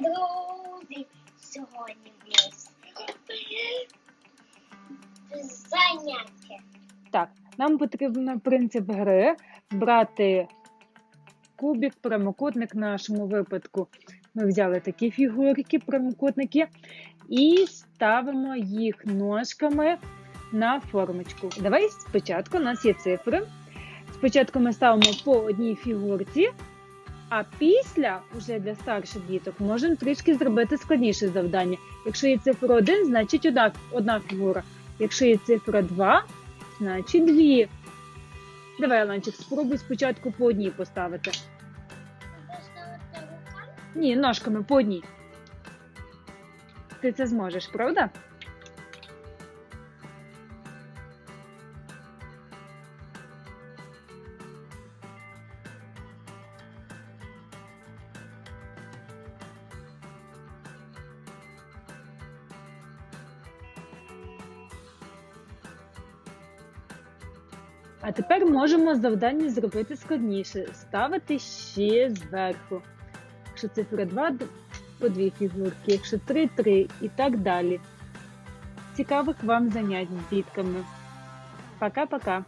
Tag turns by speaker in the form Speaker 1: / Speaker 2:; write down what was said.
Speaker 1: друзі, сьогодні в нас заняття.
Speaker 2: Так, нам потрібно принцип гри брати кубик, прямокутник в нашому випадку. Ми взяли такі фігурки, прямокутники, і ставимо їх ножками на формочку. Давай спочатку у нас є цифри. Спочатку ми ставимо по одній фігурці, а після, уже для старших діток, можемо трішки зробити складніше завдання. Якщо є цифра 1, значить одна, одна фігура. Якщо є цифра 2, значить дві. Давай, Аланчик, спробуй спочатку по одній. Поставити. Ні, ножками по одній. Ти це зможеш, правда? А тепер можемо завдання зробити складніше. Ставити ще зверху. Якщо цифра 2, по дві фігурки, якщо 3, 3 і так далі. Цікавих вам занять з дітками. Пока-пока.